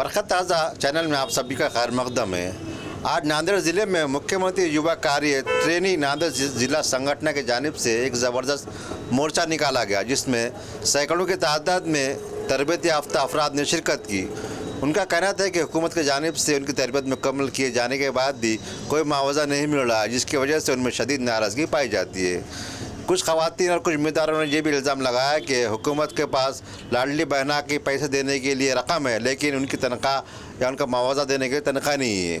बरखत ताज़ा चैनल में आप सभी का खैर मकदम है। आज नांदेड़ ज़िले में मुख्यमंत्री युवा कार्य ट्रेनी नांदेड़ जिला संगठन की जानिब से एक ज़बरदस्त मोर्चा निकाला गया, जिसमें सैकड़ों की तादाद में तरबियत याफ्ता अफराद ने शिरकत की। उनका कहना था कि हुकूमत की जानब से उनकी तरबियत मुकम्मल किए जाने के बाद भी कोई मुआवजा नहीं मिल रहा, जिसकी वजह से उनमें शदीद नाराज़गी पाई जाती है। कुछ खवातीन और कुछ उम्मीदवारों ने ये भी इल्ज़ाम लगाया कि हुकूमत के पास लाडली बहना के पैसे देने के लिए रकम है, लेकिन उनकी तनख्वाह या उनका मुआवजा देने के लिए तनख्वाह नहीं है।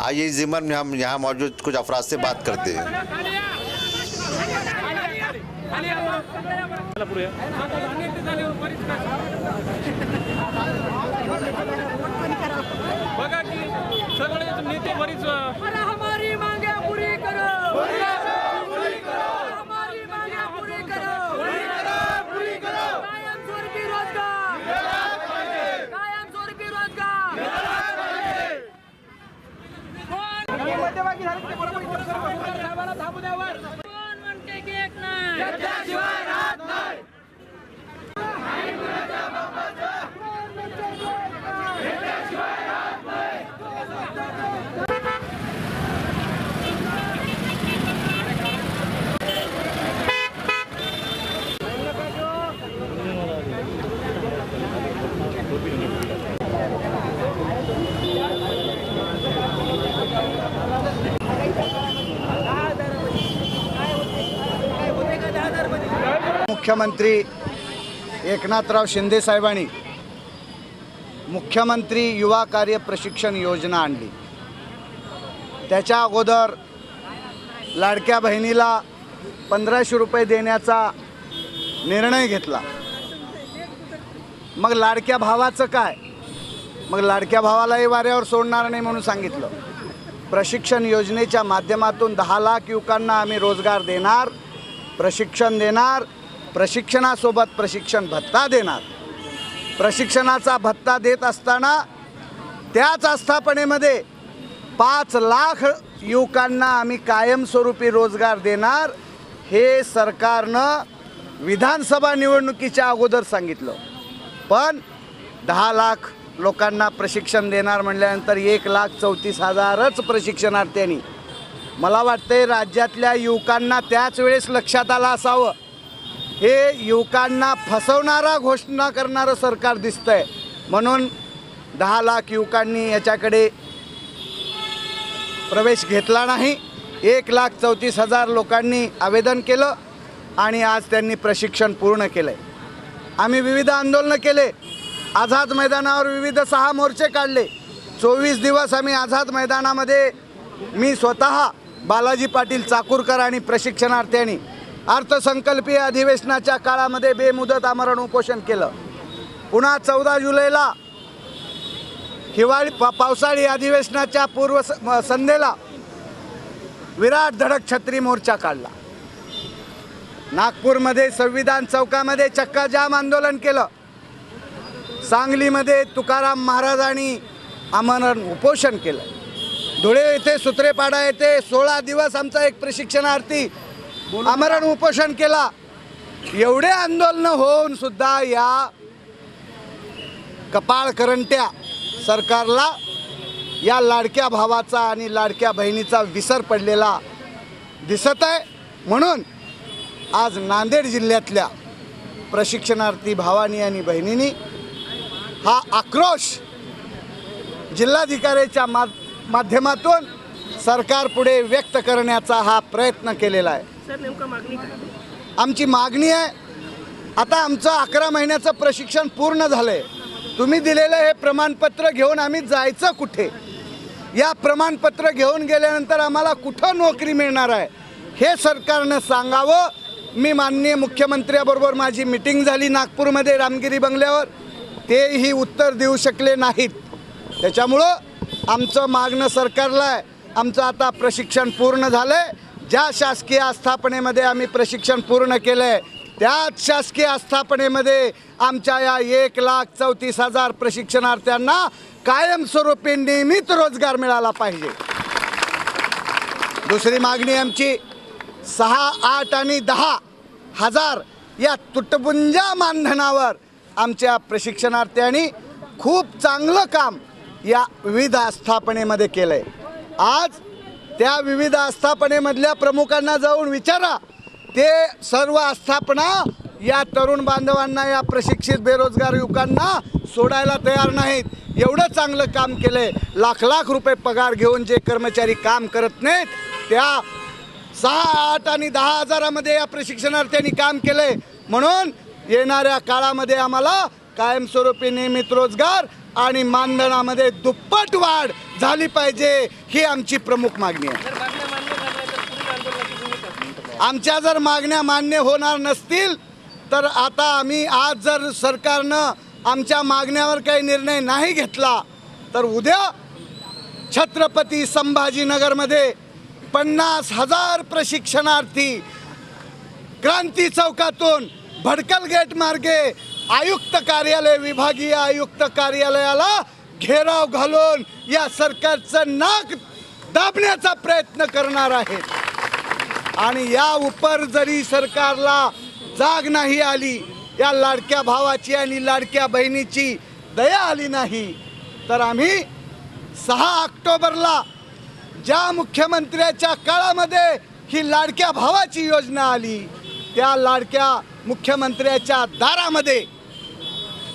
आइए इस ज़िमन में हम यहाँ मौजूद कुछ अफराद से बात करते हैं। कोण म्हणते की एक नाही? मुख्यमंत्री एकनाथराव शिंदे साहेबांनी मुख्यमंत्री युवा कार्य प्रशिक्षण योजना आणली. त्याच्या अगोदर लाडक्या बहिणीला पंधराशे रुपये देण्याचा निर्णय घेतला. मग लाडक्या भावाचं काय? मग लाडक्या भावालाही वाऱ्यावर सोडणार नाही म्हणून सांगितलं. प्रशिक्षण योजनेच्या माध्यमातून दहा लाख युवकांना आम्ही रोजगार देणार प्रशिक्षण देणार प्रशिक्षणासोबत प्रशिक्षण भत्ता देणार. प्रशिक्षणाचा भत्ता देत असताना त्याच आस्थापनेमध्ये पाच लाख युवकांना आम्ही कायमस्वरूपी रोजगार देणार हे सरकारनं विधानसभा निवडणुकीच्या अगोदर सांगितलं. पण दहा लाख लोकांना प्रशिक्षण देणार म्हणल्यानंतर एक लाख चौतीस हजारच प्रशिक्षणार्थ्यांनी. मला वाटतंय राज्यातल्या युवकांना त्याच वेळेस लक्षात आलं असावं. हे युवकांना फसवणारा घोषणा करणारं सरकार दिसतंय. म्हणून दहा लाख युवकांनी याच्याकडे प्रवेश घेतला नाही. एक लाख चौतीस हजार लोकांनी आवेदन केलं आणि आज त्यांनी प्रशिक्षण पूर्ण केलं आहे आम्ही विविध आंदोलनं केले. आझाद मैदानावर विविध सहा मोर्चे काढले. चोवीस दिवस आम्ही आझाद मैदानामध्ये मी स्वतः बालाजी पाटील चाकूरकर आणि प्रशिक्षणार्थ्यांनी अर्थसंकल्पीय अधिवेशनाच्या काळामध्ये बेमुदत आमरण उपोषण केलं. पुन्हा चौदा जुलैला हिवाळी पा पावसाळी अधिवेशनाच्या पूर्व स- म- संध्येला विराट धडक छत्री मोर्चा काढला. नागपूरमध्ये संविधान चौकामध्ये चक्काजाम आंदोलन केलं. सांगलीमध्ये तुकाराम महाराजांनी आमरण उपोषण केलं. धुळे येथे सुत्रेपाडा येथे सोळा दिवस आमचा एक प्रशिक्षणार्थी आमरण उपोषण केला. एवढे आंदोलनं होऊन सुद्धा या कपाळ करंट्या सरकारला या लाडक्या भावाचा आणि लाडक्या बहिणीचा विसर पडलेला दिसत आहे म्हणून आज नांदेड जिल्ह्यातल्या प्रशिक्षणार्थी भावानी आणि बहिणींनी हा आक्रोश जिल्हाधिकाऱ्याच्या मा माध्यमातून सरकारपुढे व्यक्त करण्याचा हा प्रयत्न केलेला आहे. आमची मागणी आहे आता आमचं अकरा महिन्याचं प्रशिक्षण पूर्ण झालं आहे तुम्ही दिलेलं हे प्रमाणपत्र घेऊन आम्ही जायचं कुठे? या प्रमाणपत्र घेऊन गेल्यानंतर आम्हाला कुठं नोकरी मिळणार आहे हे सरकारनं सांगावं. मी माननीय मुख्यमंत्र्याबरोबर माझी मिटिंग झाली नागपूरमध्ये रामगिरी बंगल्यावर. तेही उत्तर देऊ शकले नाहीत. त्याच्यामुळं आमचं मागणं सरकारला आहे. आमचं आता प्रशिक्षण पूर्ण झालं आहे ज्या शासकीय आस्थापनेमध्ये आम्ही प्रशिक्षण पूर्ण केलं आहे त्याच शासकीय आस्थापनेमध्ये आमच्या या एक लाख चौतीस हजार प्रशिक्षणार्थ्यांना कायमस्वरूपी नियमित रोजगार मिळाला पाहिजे. दुसरी मागणी आमची सहा आठ आणि दहा हजार या तुटपुंजा मानधनावर आमच्या प्रशिक्षणार्थ्यांनी खूप चांगलं काम या विविध आस्थापनेमध्ये केलं आहे आज त्या विविध आस्थापनेमधल्या प्रमुखांना जाऊन विचारा. ते सर्व आस्थापना या तरुण बांधवांना या प्रशिक्षित बेरोजगार युवकांना सोडायला तयार नाहीत. एवढं चांगलं काम केलं आहे लाख लाख रुपये पगार घेऊन जे कर्मचारी काम करत नाहीत त्या सहा आठ आणि दहा हजारामध्ये या प्रशिक्षणार्थ्यांनी काम केलं आहे म्हणून येणाऱ्या काळामध्ये आम्हाला कायमस्वरूपी नियमित रोजगार आणि मानधनामध्ये दुप्पट वाढ झाली पाहिजे ही आमची प्रमुख मागणी आहे. आमच्या जर मागण्या मान्य होणार नसतील तर आता आम्ही आज जर सरकारनं आमच्या मागण्यावर काही निर्णय नाही घेतला तर उद्या छत्रपती संभाजीनगरमध्ये पन्नास हजार प्रशिक्षणार्थी क्रांती चौकातून भडकल गेट मार्गे आयुक्त कार्यालय विभागीय आयुक्त कार्यालयाला घेराव घालून या सरकारचं नाक दाबण्याचा प्रयत्न करणार आहेत. आणि या उपर जरी सरकारला जाग नाही आली या लाडक्या भावाची आणि लाडक्या बहिणीची दया आली नाही तर आम्ही सहा ऑक्टोबरला ज्या मुख्यमंत्र्याच्या काळामध्ये ही लाडक्या भावाची योजना आली त्या लाडक्या मुख्यमंत्र्याच्या दारामध्ये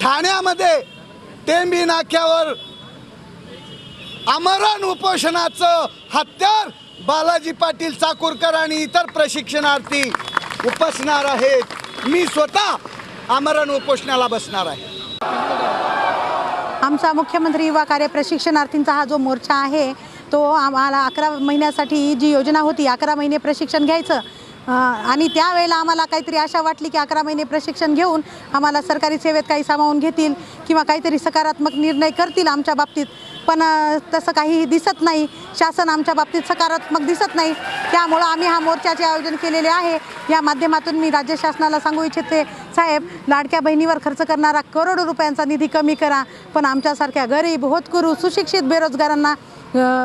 ठाण्यामध्ये टेंबी नाक्यावर आमरण उपोषणाचं हत्यार बालाजी पाटील चाकूरकर आणि इतर प्रशिक्षणार्थी उपसणार आहेत. मी स्वतः आमरण उपोषणाला बसणार आहे. आमचा मुख्यमंत्री युवा कार्य प्रशिक्षणार्थींचा हा जो मोर्चा आहे तो आम्हाला अकरा महिन्यासाठी जी योजना होती अकरा महिने प्रशिक्षण घ्यायचं. आणि त्यावेळेला आम्हाला काहीतरी आशा वाटली की अकरा महिने प्रशिक्षण घेऊन आम्हाला सरकारी सेवेत काही सामावून घेतील किंवा काहीतरी सकारात्मक निर्णय करतील आमच्या बाबतीत. पण तसं काही दिसत नाही. शासन आमच्या बाबतीत सकारात्मक दिसत नाही. त्यामुळं आम्ही हा मोर्चाचे आयोजन केलेले आहे. या माध्यमातून मी राज्य शासनाला सांगू इच्छिते साहेब लाडक्या बहिणीवर खर्च करणारा करोडो रुपयांचा निधी कमी करा. पण आमच्यासारख्या गरीब होतकरू सुशिक्षित बेरोजगारांना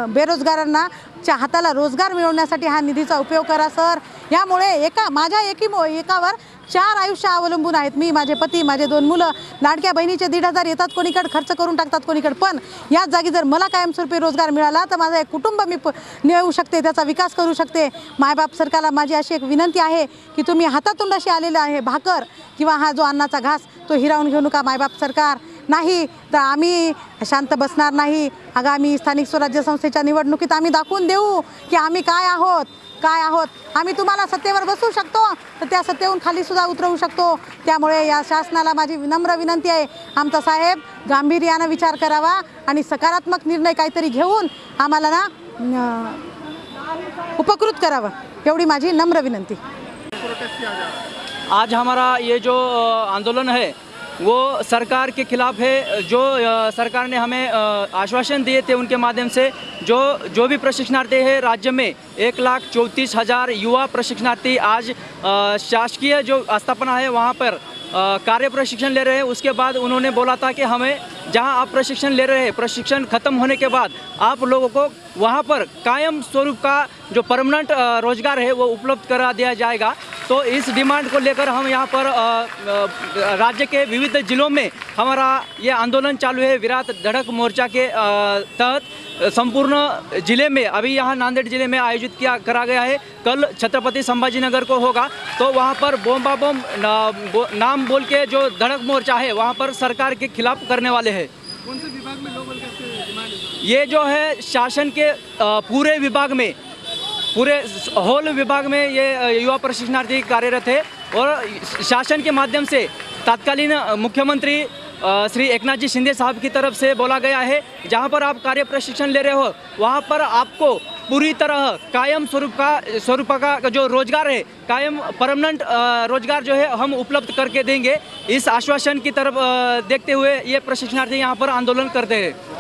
बेरोजगारांना च्या हाताला रोजगार मिळवण्यासाठी हा निधीचा उपयोग करा सर. यामुळे एका माझ्या एकी एकावर चार आयुष्य अवलंबून आहेत. मी माझे पती माझे दोन मुलं लाडक्या बहिणीचे दीड हजार येतात कोणीकडे खर्च करून टाकतात कोणीकडे पण. याच जागी जर मला कायमस्वरूपी रोजगार मिळाला तर माझं एक कुटुंब मी प नेऊ शकते त्याचा विकास करू शकते. मायबाप सरकारला माझी अशी एक विनंती आहे की तुम्ही हातातोंडाशी आलेलं आहे भाकर किंवा हा जो अन्नाचा घास तो हिरावून घेऊ नका मायबाप सरकार. नाही तर आम्ही शांत बसणार नाही. आगामी स्थानिक स्वराज्य संस्थेच्या निवडणुकीत आम्ही दाखवून देऊ की आम्ही काय आहोत. काय आहोत? आम्ही तुम्हाला सत्तेवर बसवू शकतो. तर त्या सत्तेहून खालीसुद्धा उतरवू शकतो. त्यामुळे या शासनाला माझी नम्र विनंती आहे. आमचा साहेब गांभीर्यानं विचार करावा आणि सकारात्मक निर्णय काहीतरी घेऊन आम्हाला ना उपकृत करावं. एवढी माझी नम्र विनंती. आज हमारा ये जो आंदोलन है वो सरकार के खिलाफ है, जो सरकार ने हमें आश्वासन दिए थे उनके माध्यम से, जो जो भी प्रशिक्षणार्थी है राज्य में, एक लाख चौंतीस हज़ार युवा प्रशिक्षणार्थी आज शासकीय जो स्थापना है वहाँ पर कार्य प्रशिक्षण ले रहे हैं। उसके बाद उन्होंने बोला था कि हमें जहाँ आप प्रशिक्षण ले रहे हैं, प्रशिक्षण खत्म होने के बाद आप लोगों को वहाँ पर कायम स्वरूप का जो परमानेंट रोज़गार है, वो उपलब्ध करा दिया जाएगा। तो इस डिमांड को लेकर हम यहाँ पर राज्य के विविध जिलों में हमारा ये आंदोलन चालू है। विराट धड़क मोर्चा के तहत संपूर्ण ज़िले में, अभी यहाँ नांदेड़ ज़िले में आयोजित किया, करा गया है। कल छत्रपति संभाजी नगर को होगा। तो वहाँ पर बोम्बा बोम नाम बोल के जो धड़क मोर्चा है, वहाँ पर सरकार के खिलाफ करने वाले हैं? ये जो है शासन के पूरे विभाग में, पूरे होल विभाग में ये युवा प्रशिक्षणार्थी कार्यरत है और शासन के माध्यम से तत्कालीन मुख्यमंत्री श्री एकनाथ जी शिंदे साहब की तरफ़ से बोला गया है, जहाँ पर आप कार्य प्रशिक्षण ले रहे हो, वहाँ पर आपको पूरी तरह कायम स्वरूप का स्वरूप का जो रोज़गार है, कायम परमानेंट रोज़गार जो है हम उपलब्ध करके देंगे। इस आश्वासन की तरफ़ देखते हुए ये प्रशिक्षणार्थी यहाँ पर आंदोलन करते हैं।